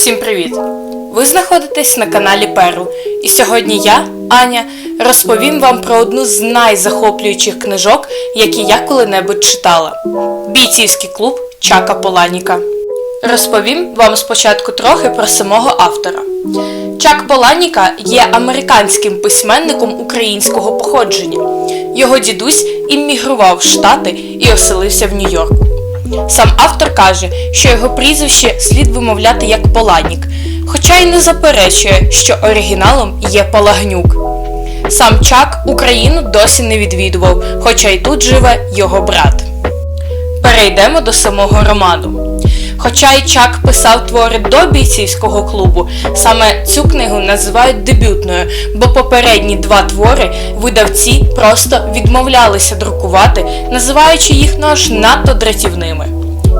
Усім привіт! Ви знаходитесь на каналі Перл, і сьогодні я, Аня, розповім вам про одну з найзахоплюючих книжок, які я коли-небудь читала: Бійцівський клуб Чака Поланіка. Розповім вам спочатку трохи про самого автора. Чак Поланіка є американським письменником українського походження. Його дідусь іммігрував в Штати і оселився в Нью-Йорку. Сам автор каже, що його прізвище слід вимовляти як Поланік, хоча й не заперечує, що оригіналом є Палагнюк. Сам Чак Україну досі не відвідував, хоча й тут живе його брат. Перейдемо до самого роману. Хоча й Чак писав твори до бійцівського клубу, саме цю книгу називають дебютною, бо попередні два твори видавці просто відмовлялися друкувати, називаючи їх аж надто дратівними.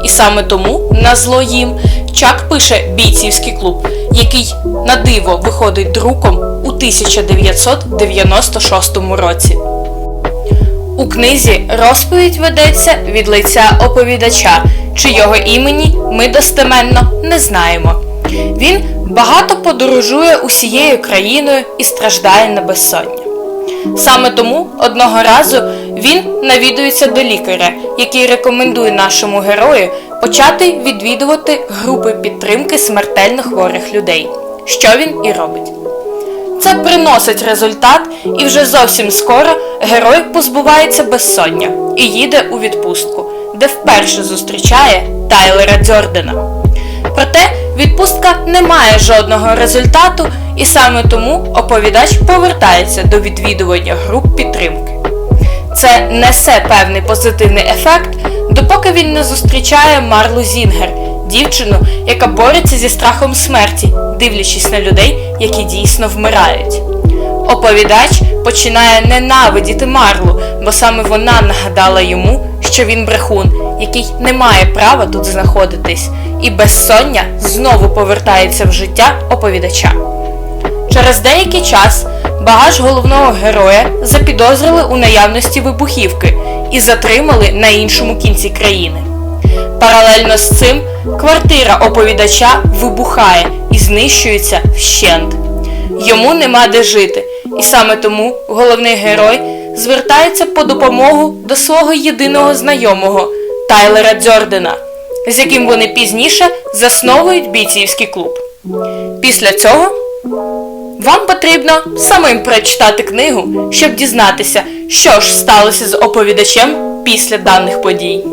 І саме тому, на зло їм, Чак пише бійцівський клуб, який на диво виходить друком у 1996 році. У книзі розповідь ведеться від лиця оповідача, чийого імені ми достеменно не знаємо. Він багато подорожує усією країною і страждає на безсоння. Саме тому одного разу він навідується до лікаря, який рекомендує нашому герою почати відвідувати групи підтримки смертельно хворих людей, що він і робить. Це приносить результат, і вже зовсім скоро герой позбувається безсоння і їде у відпустку, де вперше зустрічає Тайлера Дзьордена. Проте відпустка не має жодного результату, і саме тому оповідач повертається до відвідування груп підтримки. Це несе певний позитивний ефект, допоки він не зустрічає Марлу Зінгер, дівчину, яка бореться зі страхом смерті, дивлячись на людей, які дійсно вмирають. Оповідач починає ненавидіти Марлу, бо саме вона нагадала йому, що він брехун, який не має права тут знаходитись, і безсоння знову повертається в життя оповідача. Через деякий час багаж головного героя запідозрили у наявності вибухівки і затримали на іншому кінці країни. Паралельно з цим квартира оповідача вибухає і знищується вщент. Йому нема де жити, і саме тому головний герой звертається по допомогу до свого єдиного знайомого Тайлера Дзьордена, з яким вони пізніше засновують бійцівський клуб. Після цього вам потрібно самим прочитати книгу, щоб дізнатися, що ж сталося з оповідачем після даних подій.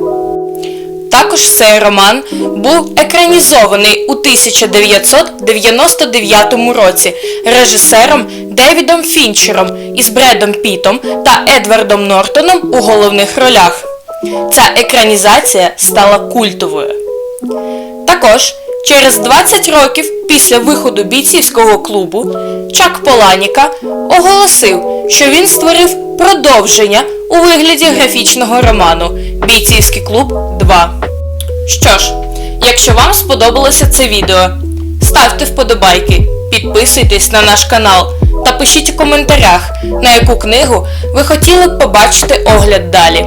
Також цей роман був екранізований у 1999 році режисером Девідом Фінчером із Бредом Пітом та Едвардом Нортоном у головних ролях. Ця екранізація стала культовою. Також через 20 років після виходу бійцівського клубу Чак Поланіка оголосив, що він створив продовження у вигляді графічного роману Бійцівський клуб 2. Що ж, якщо вам сподобалося це відео, ставте вподобайки, підписуйтесь на наш канал та пишіть у коментарях, на яку книгу ви хотіли б побачити огляд далі.